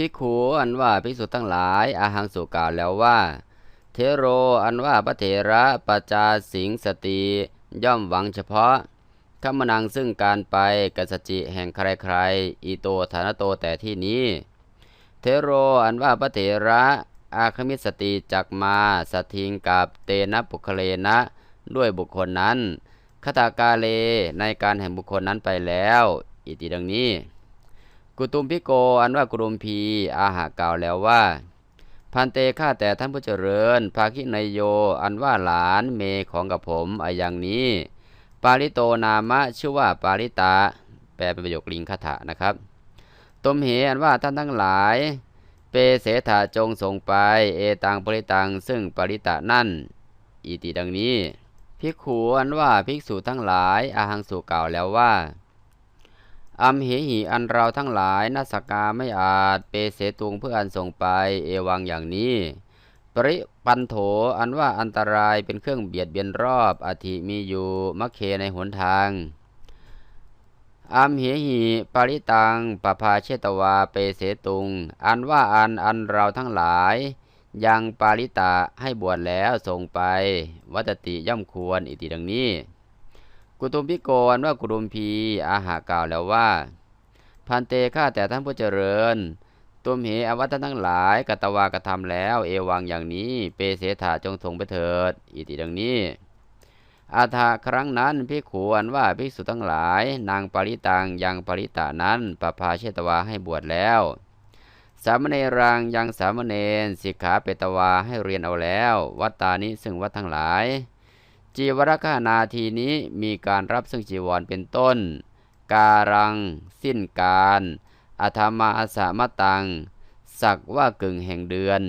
ภิกขุอันว่าภิกษุทั้งหลาย อาหังสุกล่าวแล้วว่า เทโรอันว่าพระเถระปจาสิงสติย่อมหวังเฉพาะขมนังซึ่งการไปกัสจิแห่งใครๆอีโตฐานโตแต่ที่นี้ เทโรอันว่าพระเถระอาคมิสติจักมาสทิงกับเตนะปุคเลนะ ด้วยบุคคลนั้นคตากาเลในการแห่งบุคคลนั้นไปแล้ว อิติดังนี้ กุตุมพิโกอันว่ากุรุมพีอาหากล่าวแล้วว่า พันเตข้าแต่ท่านผู้เจริญ ภาคินายโย อันว่าหลานเมของกับผมอาอย่างนี้ ปาริโตนามะชื่อว่าปาริตา แปลเป็นประโยคลิงคาถานะครับตมเหอันว่าท่านทั้งหลาย เปเสถาจงส่งไป เอตังปริตังซึ่งปริตะนั่นอีติดังนี้ภิกขุอันว่าภิกษุทั้งหลายอาหังสุกล่าวแล้วว่า อัมเหหิอันเราทั้งหลายนัสกาไม่อาจเปเสตุงเพื่ออันส่งไปเอวังอย่างนี้ ปริปันโถอันว่าอันตรายเป็นเครื่องเบียดเบียนรอบอธิมีอยู่มัคเคในหนทางอัมเหหิปริตังปภาเชตวาเปเสตุง อันว่าอันอันเราทั้งหลาย ยังปาริตะให้บวชแล้วส่งไป วัตติย่อมควรอิติดังนี้ กุตุมพิโกนว่ากุตุมพีอาหากล่าวแล้วว่า พันเตข้าแต่ท่านผู้เจริญ ตุมเหอวัตทั้งหลายกตวากระทำแล้ว เอวังอย่างนี้ เปเสถาจงส่งไปเถิด อิติดังนี้ อาถาครั้งนั้นพิขวนว่าภิกษุทั้งหลาย นางปริตังยังปริตานั้นปภาเชตวาให้บวชแล้วสามเณรังยังสามเณรสิกขาเปตวาให้เรียนเอาแล้ว วัตตานิซึ่งวัดทั้งหลาย จีวรคานาทีนี้มีการรับซึ่งจีวรเป็นต้น การัง สิ้นการอธรรมาสามตัง สักว่ากึ่งแห่งเดือน